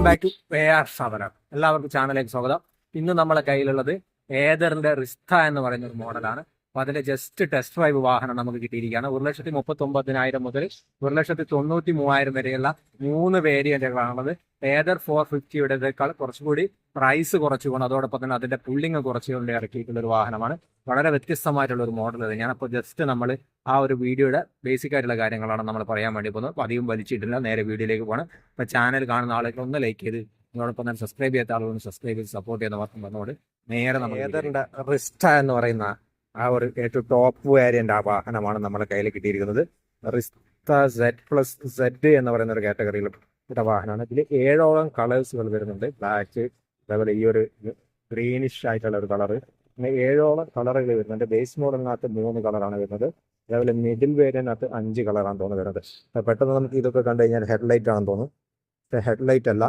Welcome back to A R സാധനം എല്ലാവർക്കും ചാനലിലേക്ക് സ്വാഗതം. ഇന്ന് നമ്മളെ കയ്യിലുള്ളത് ഏതറിന്റെ റിസ്ത എന്ന് പറയുന്ന ഒരു മോഡലാണ്. അപ്പൊ അതിന്റെ ജസ്റ്റ് ടെസ്റ്റ് ഡ്രൈവ് വാഹനം നമുക്ക് കിട്ടിയിരിക്കുകയാണ്. ഒരു ലക്ഷത്തി മുപ്പത്തി ഒമ്പതിനായിരം മുതൽ ഒരു ലക്ഷത്തി തൊണ്ണൂറ്റി മൂവായിരം വരെയുള്ള മൂന്ന് വേരിയന്റുകളാണുള്ളത് ഏതർ ഫോർ ഫിഫ്റ്റിയുടേക്കാൾ കുറച്ചുകൂടി പ്രൈസ് കുറച്ചുകൊണ്ട് അതോടൊപ്പം തന്നെ അതിന്റെ പുള്ളിങ് കുറച്ചുകൊണ്ട് ഇറക്കിയിട്ടുള്ള ഒരു വാഹനമാണ്. വളരെ വ്യത്യസ്തമായിട്ടുള്ള ഒരു മോഡൽ തന്നെയാണ് അപ്പോൾ ജസ്റ്റ് നമ്മൾ ആ ഒരു വീഡിയോയുടെ ബേസിക് ആയിട്ടുള്ള കാര്യങ്ങളാണ് നമ്മൾ പറയാൻ വേണ്ടി പോകുന്നത്. അപ്പോൾ അധികം വലിച്ചിട്ടില്ല. നേരെ വീഡിയോയിലേക്ക് പോകണം അപ്പോൾ ചാനൽ കാണുന്ന ആളുകൾ ഒന്ന് ലൈക്ക് ചെയ്ത് നിങ്ങളോടൊപ്പം തന്നെ സബ്സ്ക്രൈബ് ചെയ്യാത്ത ആളുകൾ സബ്സ്ക്രൈബ് ചെയ്ത് സപ്പോർട്ട് ചെയ്യുന്ന വർഷം പറഞ്ഞുകൊണ്ട് നേരെ നമ്മൾ ഏതറിന്റെ റിസ്റ്റ എന്ന് പറയുന്ന ആ ഒരു ഏറ്റവും ടോപ്പ് വേരിയന്റ് ആ വാഹനമാണ് നമ്മുടെ കയ്യിൽ കിട്ടിയിരിക്കുന്നത്. റിസ്ത സെഡ് പ്ലസ് സെഡ് എന്ന് പറയുന്ന ഒരു കാറ്റഗറിയിൽ പെട്ട വാഹനമാണ്. ഇതിൽ ഏഴോളം കളേഴ്സുകൾ വരുന്നുണ്ട്. ബ്ലാക്ക് അതേപോലെ ഈ ഒരു ഗ്രീനിഷ് ആയിട്ടുള്ള ഒരു കളറ് ഏഴോളം കളറുകൾ വരുന്നുണ്ട്. ബേസ് മോഡലിനകത്ത് മൂന്ന് കളറാണ് വരുന്നത്. അതേപോലെ മിഡിൽ വേരിയനകത്ത് അഞ്ച് കളറാണ് തോന്നുന്നത് വരുന്നത്. പെട്ടെന്ന് നമുക്ക് ഇതൊക്കെ കണ്ടു കഴിഞ്ഞാൽ ഹെഡ്ലൈറ്റ് ആണെന്ന് തോന്നുന്നു ഹെഡ്ലൈറ്റ് അല്ല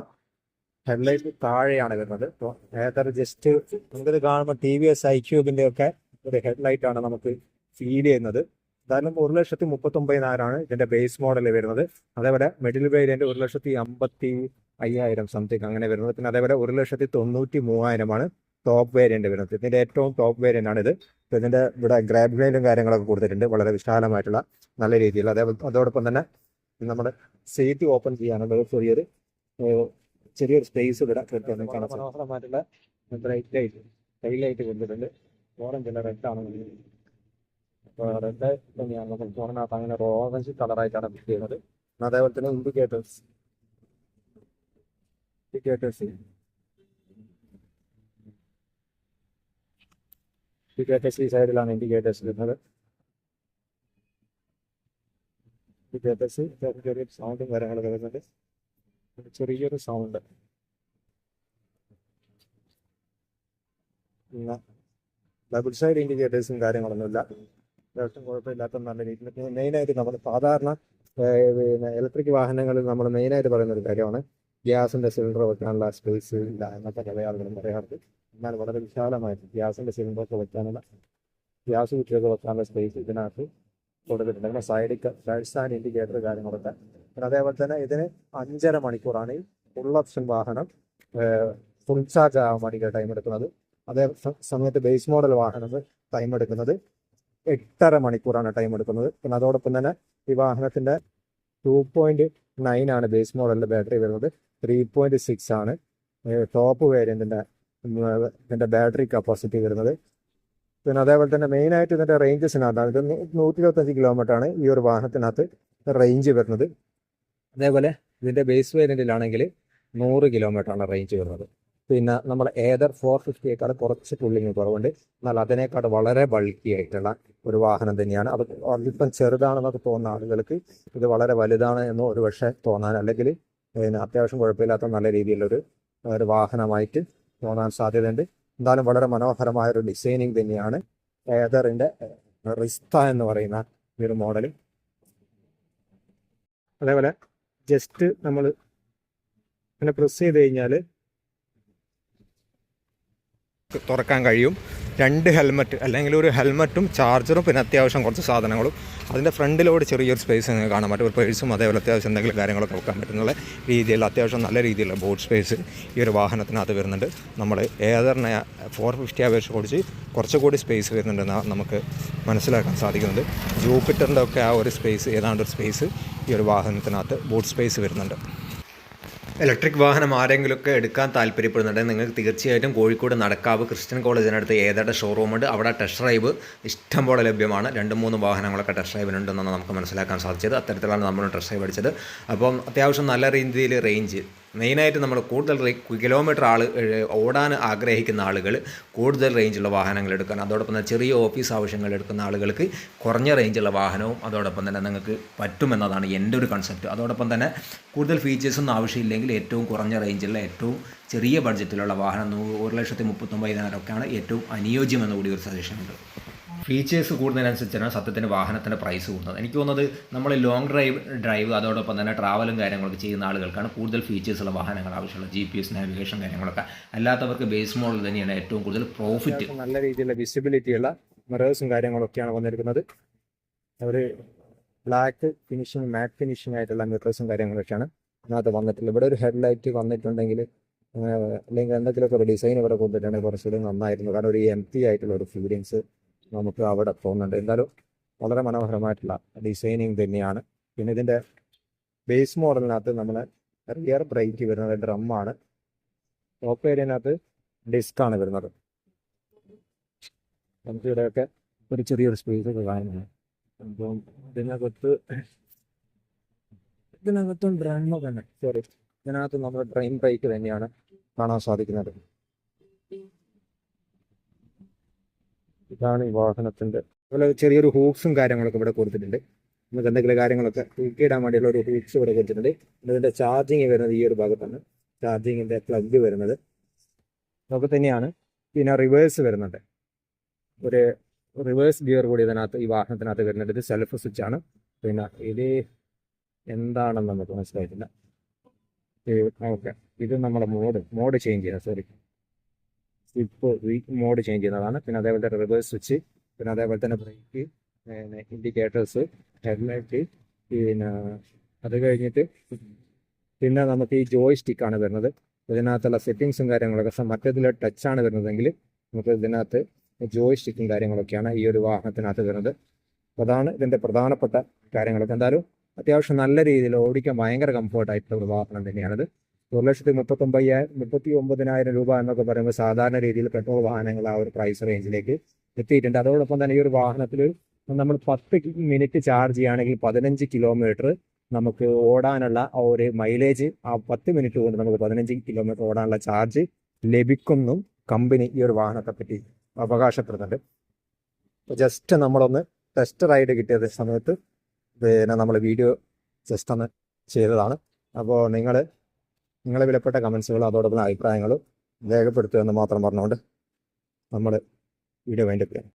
ഹെഡ്ലൈറ്റ് താഴെയാണ് വരുന്നത്. ഇപ്പോൾ ഏതൊരു ജസ്റ്റ് നമുക്കിത് കാണുമ്പോൾ ടി വി എസ് ഐ ക്യൂബിന്റെ ഒക്കെ ഒരു ഹെഡ്ലൈറ്റ് ആണ് നമുക്ക് ഫീൽ ചെയ്യുന്നത്. എന്തായാലും ഒരു ലക്ഷത്തി മുപ്പത്തി ഒമ്പതിനായിരമാണ് ഇതിന്റെ ബേസ് മോഡൽ വരുന്നത്. അതേപോലെ മിഡിൽ വേരിയന്റ് ഒരു ലക്ഷത്തി അമ്പത്തി അയ്യായിരം സംതിങ് അങ്ങനെ വരുന്നത്. പിന്നെ അതേപോലെ ഒരു ലക്ഷത്തി തൊണ്ണൂറ്റി മൂവായിരമാണ് ടോപ്പ് വേരിയന്റ് വരുന്നത്. ഇതിന്റെ ഏറ്റവും ടോപ്പ് വേരിയന്റ് ആണ് ഇത് ഇപ്പൊ ഇവിടെ ഗ്രാബ് ഗ്രൈലും കാര്യങ്ങളൊക്കെ കൊടുത്തിട്ടുണ്ട്. വളരെ വിശാലമായിട്ടുള്ള നല്ല രീതിയിൽ. അതേപോലെ അതോടൊപ്പം തന്നെ നമ്മുടെ സീറ്റ് ഓപ്പൺ ചെയ്യാനുള്ള ഒരു ചെറിയൊരു ചെറിയൊരു സ്പേസ് ഇവിടെ കിട്ടുന്നു കാണാൻ ലൈറ്റ് കൊടുത്തിട്ടുണ്ട്. ഓറഞ്ച് അപ്പോൾ ഓറഞ്ച് അതേപോലെ തന്നെ ഇൻഡിക്കേറ്റേഴ്സ് ഇൻഡിക്കേറ്റേഴ്സ് ഇൻഡിക്കേറ്റേഴ്സ് ഈ സൈഡിലാണ് ഇൻഡിക്കേറ്റേഴ്സ് വരുന്നത്. ഇൻഡിക്കേറ്റേഴ്സ് ചെറിയ സൗണ്ടും കാര്യങ്ങളൊക്കെ വരുന്നുണ്ട്. ചെറിയൊരു സൗണ്ട് ഡബിൾ സൈഡ് ഇൻഡിക്കേറ്റേഴ്സും കാര്യങ്ങളൊന്നുമില്ല. ഒട്ടും കുഴപ്പമില്ലാത്ത നല്ല രീതിയിൽ. മെയിനായിട്ട് നമ്മൾ സാധാരണ പിന്നെ ഇലക്ട്രിക് വാഹനങ്ങളിൽ നമ്മൾ മെയിനായിട്ട് പറയുന്ന ഒരു കാര്യമാണ്. ഗ്യാസിന്റെ സിലിണ്ടർ വെക്കാനുള്ള സ്പേസ് ഇല്ല എന്നൊക്കെ ചില ആളുകളും പറയാറുണ്ട്. എന്നാൽ വളരെ വിശാലമായിട്ട് ഗ്യാസിന്റെ സിലിണ്ടറൊക്കെ വെക്കാനുള്ള ഗ്യാസ് കുറ്റിയൊക്കെ വെക്കാനുള്ള സ്പേസ് ഇതിനകത്ത് കൊടുത്തിട്ടുണ്ട് നമ്മുടെ സൈഡ് സൈഡ് ആൻഡ് ഇൻഡിക്കേറ്റർ കാര്യങ്ങളൊക്കെ. പിന്നെ അതേപോലെ തന്നെ ഇതിന് അഞ്ചര മണിക്കൂറാണ് ഈ ഫുൾ ഓപ്ഷൻ വാഹനം ഫുൾ ചാർജ് ആവാൻ വേണ്ടി ടൈം എടുക്കുന്നത്. അതേ സമയത്ത് ബേസ് മോഡൽ വാഹനം ടൈം എടുക്കുന്നത് എട്ടര മണിക്കൂറാണ് ടൈം എടുക്കുന്നത്. പിന്നെ അതോടൊപ്പം തന്നെ ഈ വാഹനത്തിന്റെ ടു പോയിന്റ് നയൻ ആണ് ബേസ് മോഡലിന്റെ ബാറ്ററി വരുന്നത്. ത്രീ പോയിന്റ് സിക്സ് ആണ് ടോപ്പ് വേരിയന്റിന്റെ ഇതിന്റെ ബാറ്ററി കപ്പാസിറ്റി വരുന്നത്. പിന്നെ അതേപോലെ തന്നെ മെയിനായിട്ട് ഇതിന്റെ റേഞ്ചസിനകത്താണ് ഇത് നൂറ്റി ഇരുപത്തഞ്ച് കിലോമീറ്റർ ആണ് ഈ ഒരു വാഹനത്തിനകത്ത് റേഞ്ച് വരുന്നത്. അതേപോലെ ഇതിന്റെ ബേസ് വേരിയന്റിലാണെങ്കിൽ നൂറ് ആണ് റേഞ്ച് വരുന്നത്. പിന്നെ നമ്മൾ ഏതർ ഫോർ ഫിഫ്റ്റിയേക്കാൾ കുറച്ച് പുള്ളിങ് കുറവുണ്ട് എന്നാൽ അതിനേക്കാൾ വളരെ ബൾക്കി ആയിട്ടുള്ള ഒരു വാഹനം തന്നെയാണ്. അത് അല്പം ചെറുതാണെന്നൊക്കെ തോന്നുന്ന ആളുകൾക്ക് ഇത് വളരെ വലുതാണ് എന്ന് ഒരു പക്ഷേ തോന്നാൻ അല്ലെങ്കിൽ അത്യാവശ്യം കുഴപ്പമില്ലാത്ത നല്ല രീതിയിലൊരു ഒരു വാഹനമായിട്ട് തോന്നാൻ സാധ്യതയുണ്ട്. എന്തായാലും വളരെ മനോഹരമായ ഒരു ഡിസൈനിങ് തന്നെയാണ്. ഏതറിന്റെ റിസ്ത എന്ന് പറയുന്ന ഒരു മോഡൽ അതേപോലെ ജസ്റ്റ് നമ്മൾ പ്രസ് ചെയ്ത് കഴിഞ്ഞാൽ തുറക്കാൻ കഴിയും. രണ്ട് ഹെൽമറ്റ് അല്ലെങ്കിൽ ഒരു ഹെൽമറ്റും ചാർജറും പിന്നെ അത്യാവശ്യം കുറച്ച് സാധനങ്ങളും. അതിന്റെ ഫ്രണ്ടിലോട് ചെറിയൊരു സ്പേസ് നിങ്ങൾക്ക് കാണാൻ പറ്റും ഒരു പേഴ്സും അതേപോലെ അത്യാവശ്യം എന്തെങ്കിലും കാര്യങ്ങളൊക്കെ വെക്കാൻ പറ്റുന്ന രീതിയിൽ അത്യാവശ്യം നല്ല രീതിയിലുള്ള ബോട്ട് സ്പേസ് ഈ ഒരു വാഹനത്തിനകത്ത് വരുന്നുണ്ട്. നമ്മൾ ഏതെണ്ണ ഫോർ ഫിഫ്റ്റി അപേക്ഷ കുറിച്ച് കുറച്ചുകൂടി സ്പേസ് വരുന്നുണ്ടെന്നാണ് നമുക്ക് മനസ്സിലാക്കാൻ സാധിക്കുന്നുണ്ട്. ജൂപ്പിറ്ററിന്റെ ഒക്കെ ആ ഒരു സ്പേസ് ഏതാണ്ട് ഒരു സ്പേസ് ഈ ഒരു വാഹനത്തിനകത്ത് ബോട്ട് സ്പേസ് വരുന്നുണ്ട്. ഇലക്ട്രിക് വാഹനം ആരെങ്കിലുമൊക്കെ എടുക്കാൻ താല്പര്യപ്പെടുന്നുണ്ടെങ്കിൽ നിങ്ങൾക്ക് തീർച്ചയായിട്ടും കോഴിക്കോട് നടക്കാവ് ക്രിസ്ത്യൻ കോളേജിനടുത്ത് ഏതാണ്ട് ഷോറൂമുണ്ട് അവിടെ ടെസ്റ്റ് ഡ്രൈവ് ഇഷ്ടം പോലെ ലഭ്യമാണ്. രണ്ട് മൂന്ന് വാഹനങ്ങളൊക്കെ ടെസ്റ്റ് ഡ്രൈവിനുണ്ടെന്നാണ് നമുക്ക് മനസ്സിലാക്കാൻ സാധിച്ചത്. അത്തരത്തിലാണ് നമ്മൾ ടെസ്റ്റ് ഡ്രൈവ് അടിച്ചത്. അപ്പം അത്യാവശ്യം നല്ല രീതിയിൽ റേഞ്ച് മെയിനായിട്ട് നമ്മൾ കൂടുതൽ കിലോമീറ്റർ ആൾ ഓടാൻ ആഗ്രഹിക്കുന്ന ആളുകൾ കൂടുതൽ റേഞ്ചുള്ള വാഹനങ്ങൾ എടുക്കണം അതോടൊപ്പം തന്നെ ചെറിയ ഓഫീസ് ആവശ്യങ്ങൾ എടുക്കുന്ന ആളുകൾക്ക് കുറഞ്ഞ റേഞ്ചുള്ള വാഹനവും അതോടൊപ്പം തന്നെ നിങ്ങൾക്ക് പറ്റുമെന്നതാണ് എന്റെ ഒരു കൺസെപ്റ്റ് അതോടൊപ്പം തന്നെ കൂടുതൽ ഫീച്ചേഴ്സൊന്നും ആവശ്യമില്ലെങ്കിൽ ഏറ്റവും കുറഞ്ഞ റേഞ്ചുള്ള ഏറ്റവും ചെറിയ ബഡ്ജറ്റിലുള്ള വാഹനം ഒരു ലക്ഷത്തി മുപ്പത്തൊമ്പതിനായിരം ഒക്കെയാണ് ഏറ്റവും അനുയോജ്യമെന്ന് കൂടി ഒരു സജഷൻ ഉണ്ട്. ഫീച്ചേഴ്സ് കൂടുന്നതിനനുസരിച്ചാണ് സത്യത്തിന് വാഹനത്തിന്റെ പ്രൈസ് കൂടുന്നത്. എനിക്ക് തോന്നുന്നത് നമ്മൾ ലോങ് ഡ്രൈവ് ഡ്രൈവ് അതോടൊപ്പം തന്നെ ട്രാവലും കാര്യങ്ങളൊക്കെ ചെയ്യുന്ന ആളുകൾക്കാണ് കൂടുതൽ ഫീച്ചേഴ്സുള്ള വാഹനങ്ങൾ ആവശ്യമുള്ളത്. ജി പി എസ് നാവിഗേഷൻ കാര്യങ്ങളൊക്കെ. അല്ലാത്തവർക്ക് ബേസ് മോഡൽ തന്നെയാണ് ഏറ്റവും കൂടുതൽ പ്രോഫിറ്റ് നല്ല രീതിയിലുള്ള വിസിബിലിറ്റി ഉള്ള മിറേഴ്സും കാര്യങ്ങളൊക്കെയാണ് വന്നിരിക്കുന്നത്. ഒരു ബ്ലാക്ക് ഫിനിഷിങ് മാറ്റ് ഫിനിഷിംഗ് ആയിട്ടുള്ള മിറേഴ്സും കാര്യങ്ങളൊക്കെയാണ് ഇന്നത്തെ വന്നിട്ടുള്ളത്. ഇവിടെ ഒരു ഹെഡ്ലൈറ്റ് വന്നിട്ടുണ്ടെങ്കിൽ അല്ലെങ്കിൽ എന്തെങ്കിലുമൊക്കെ ഒരു ഡിസൈൻ ഇവിടെ കൊണ്ടിട്ടുണ്ടെങ്കിൽ കുറച്ചുകൂടി നന്നായിരുന്നു. കാരണം ഒരു എം ആയിട്ടുള്ള ഒരു ഫീലിങ്സ് നമുക്ക് അവിടെ തോന്നുന്നുണ്ട്. എന്തായാലും വളരെ മനോഹരമായിട്ടുള്ള ഡിസൈനിങ് തന്നെയാണ്. പിന്നെ ഇതിന്റെ ബേസ് മോഡലിനകത്ത് നമ്മൾ റിയർ ബ്രേക്ക് വരുന്നത് ഡ്രമ്മാണ് ടോപ്പ് ഏരിയനകത്ത് ഡിസ്ക് ആണ് വരുന്നത്. നമുക്ക് ഇവിടെയൊക്കെ ഒരു ചെറിയൊരു സ്പേസ് ഒക്കെ കാണുന്നത് അപ്പം ഇതിനകത്ത് ഇതിനകത്തും ഡ്രമ്മ തന്നെ സോറി ഇതിനകത്ത് നമ്മൾ ഡ്രൈം ബ്രേക്ക് തന്നെയാണ് കാണാൻ സാധിക്കുന്നത്. ഇതാണ് ഈ വാഹനത്തിന്റെ അതുപോലെ ചെറിയൊരു ഹൂക്സും കാര്യങ്ങളൊക്കെ ഇവിടെ കൊടുത്തിട്ടുണ്ട്. നമുക്ക് എന്തെങ്കിലും കാര്യങ്ങളൊക്കെ തൂക്കിയിടാൻ വേണ്ടിയുള്ള ഒരു ഹൂക്സ് ഇവിടെ കൊടുത്തിട്ടുണ്ട്. ഇതിന്റെ ചാർജിങ് വരുന്നത് ഈ ഒരു ഭാഗത്താണ്. ചാർജിങ്ങിന്റെ പ്ലഗ് വരുന്നത്. ഇതൊക്കെ തന്നെയാണ്. പിന്നെ റിവേഴ്സ് വരുന്നുണ്ട്. ഒരു റിവേഴ്സ് ഗിയർ കൂടി ഇതിനകത്ത് ഈ വാഹനത്തിനകത്ത് വരുന്നുണ്ട്. ഇത് സെൽഫ് സ്വിച്ച് ആണ്. പിന്നെ ഇത് എന്താണെന്ന് നമുക്ക് മനസ്സിലായിട്ടില്ല. ഓക്കെ ഇത് നമ്മുടെ മോഡ് മോഡ് ചേഞ്ച് ചെയ്യാം സോറി ഇപ്പോൾ മോഡ് ചേഞ്ച് ചെയ്യുന്നതാണ്. പിന്നെ അതേപോലെ തന്നെ റിവേഴ്സ് സ്വിച്ച് പിന്നെ അതേപോലെ തന്നെ ബ്രേക്ക് പിന്നെ ഇൻഡിക്കേറ്റേഴ്സ് ഹെഡ്ലൈറ്റ് പിന്നെ അത് കഴിഞ്ഞിട്ട് പിന്നെ നമുക്ക് ഈ ജോയ് ആണ് വരുന്നത്. ഇതിനകത്തുള്ള സെറ്റിങ്സും കാര്യങ്ങളൊക്കെ മറ്റേതിൽ ആണ് വരുന്നതെങ്കിൽ നമുക്ക് ഇതിനകത്ത് ജോയ് സ്റ്റിക്കും കാര്യങ്ങളൊക്കെയാണ് ഈ ഒരു വാഹനത്തിനകത്ത് വരുന്നത്. അതാണ് ഇതിന്റെ പ്രധാനപ്പെട്ട കാര്യങ്ങളൊക്കെ. എന്തായാലും അത്യാവശ്യം നല്ല രീതിയിൽ ഓടിക്കാൻ ഭയങ്കര കംഫർട്ടായിട്ടുള്ള ഒരു വാഹനം തന്നെയാണിത്. ഒരു ലക്ഷത്തി മുപ്പത്തൊമ്പയ്യായിരം മുപ്പത്തി ഒമ്പതിനായിരം രൂപ എന്നൊക്കെ പറയുമ്പോൾ സാധാരണ രീതിയിൽ പെട്രോൾ വാഹനങ്ങൾ ആ ഒരു പ്രൈസ് റേഞ്ചിലേക്ക് എത്തിയിട്ടുണ്ട്. അതോടൊപ്പം തന്നെ ഈ ഒരു വാഹനത്തിൽ നമ്മൾ പത്ത് മിനിറ്റ് ചാർജ് ചെയ്യുകയാണെങ്കിൽ പതിനഞ്ച് കിലോമീറ്റർ നമുക്ക് ഓടാനുള്ള ഒരു മൈലേജ് ആ പത്ത് മിനിറ്റ് കൊണ്ട് നമുക്ക് പതിനഞ്ച് കിലോമീറ്റർ ഓടാനുള്ള ചാർജ് ലഭിക്കുന്നു. കമ്പനി ഈ ഒരു വാഹനത്തെ പറ്റി അവകാശപ്പെടുന്നുണ്ട് ജസ്റ്റ് നമ്മളൊന്ന് ടെസ്റ്റ് റൈഡ് കിട്ടിയ സമയത്ത് പിന്നെ നമ്മൾ വീഡിയോ ജസ്റ്റ് ഒന്ന് ചെയ്തതാണ്. അപ്പോൾ നിങ്ങൾ നിങ്ങളെ വിലപ്പെട്ട കമൻസുകളും അതോടൊപ്പം അഭിപ്രായങ്ങളും രേഖപ്പെടുത്തുക എന്ന് മാത്രം പറഞ്ഞുകൊണ്ട് നമ്മൾ വീഡിയോ വേണ്ടി